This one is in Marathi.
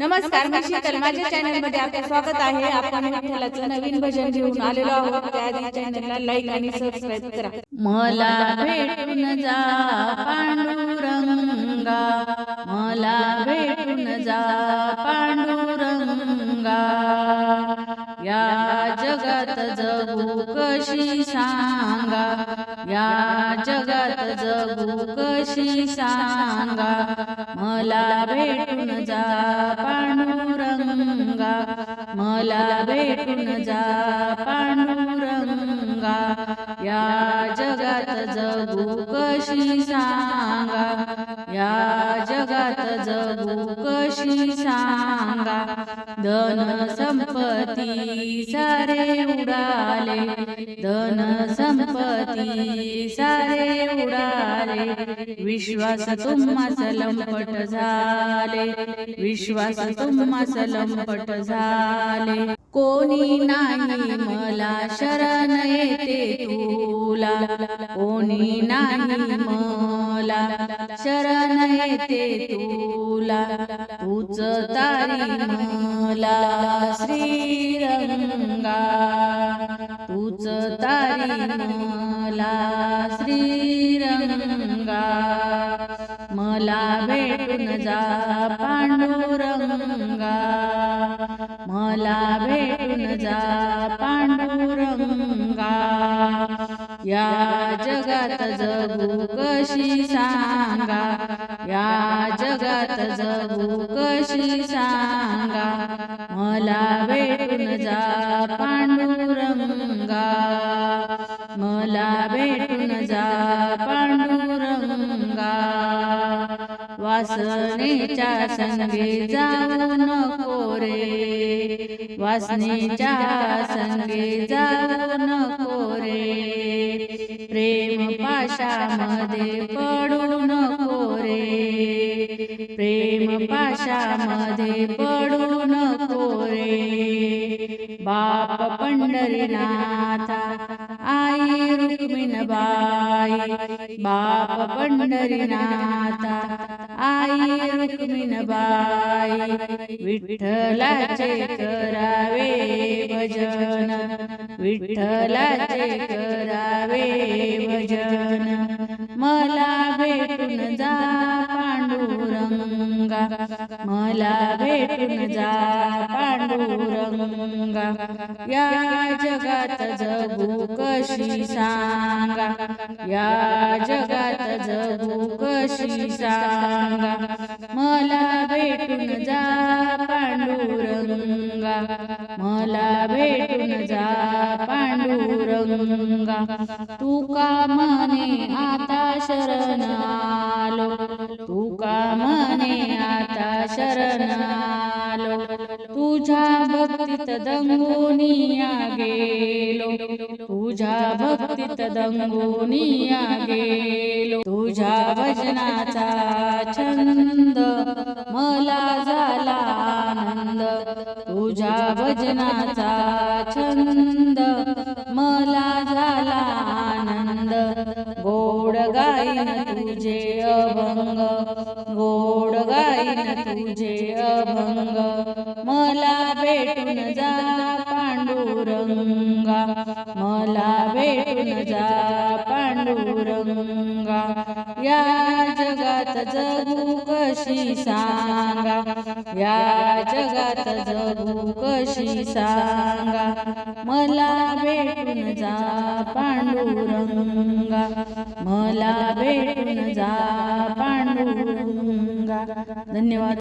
नमस्कार माझ्या चॅनलमध्ये आपलं स्वागत आहे. आपण विठ्ठलाचं नवीन भजन घेऊन आलेलो आहोत. त्याआधी चॅनलला लाईक आणि सबस्क्राईब करा. मला भेटून जा पांडुरंगा. मला भेटून जा पांडुरंगा. या जगात जगू कशी सांगा. जगात जगू कशी सांगा? मला भेटून जा पांडुरंगा. मला भेटून जा पांडुरंगा. या जगात जगू कशी सांगा? या जगात जगू कशी सांगा? धन संपत्ती सारे उडाले धन संपत्ती सारे उडाले. विश्वास तुम्हा लंपट झाले विश्वास तुम्हा लंपट झाले. कोणी नाही मला शरण येते तुला. कोणी नाही मला शरण येते तुला. तूच तारी मला श्रीरंगा. तूच तारी मला श्रीरंगा. मला भेटून जा पांडुरंगा. मला भेटून जा पांडुरंगा. या जगात जगू कशी सांगा? या जगात जगू कशी सांगा? मला भेटून जा पांडुरंगा. मला भेटून जा पांडुरंगा. वासनेच्या संगे जाऊ नको रे वासनेच्या संगे जाऊ नको रे प्रेम पाशामध्ये पडू नको रे प्रेम पाशामध्ये पडू नको रे बाप पंढरीनाथा आई रुक्मिणबाई. बाप पंढरीनाथा आई रुक्मिणबाई विठ्ठलाचे करावे भजन विठ्ठलाचे करावे भजन. मला भेटून जा पांडुरंगा मला भेटून जा पांडुरंगा. या जगात जगू कशी सांगा या जगात जगू कशी सांगा मला भेटून जा पांडुरंगा. मला भेटून जा पांडुरंगा. तू का म्हणे आता शरण आलो? तू का म्हणे आता शरण आलो? तुझ्या भक्तीत दंगोनिया गेलो तुझ्या भक्तीत दंगोनिया गेलो तुझ्या भजनाचा छंद मला झाला आनंद। तुझ्या भजनाचा छंद गोड तुझे अभंग. मला भेटून जा पांडुरंग. मला भेटून जा पांडुरंगा. या जगात जगू कशी सांगा? या जगात जगू कशी सांगा? मला भेटून जा पांडुरंगा. मला भेटून जा पांडुरंगा. धन्यवाद.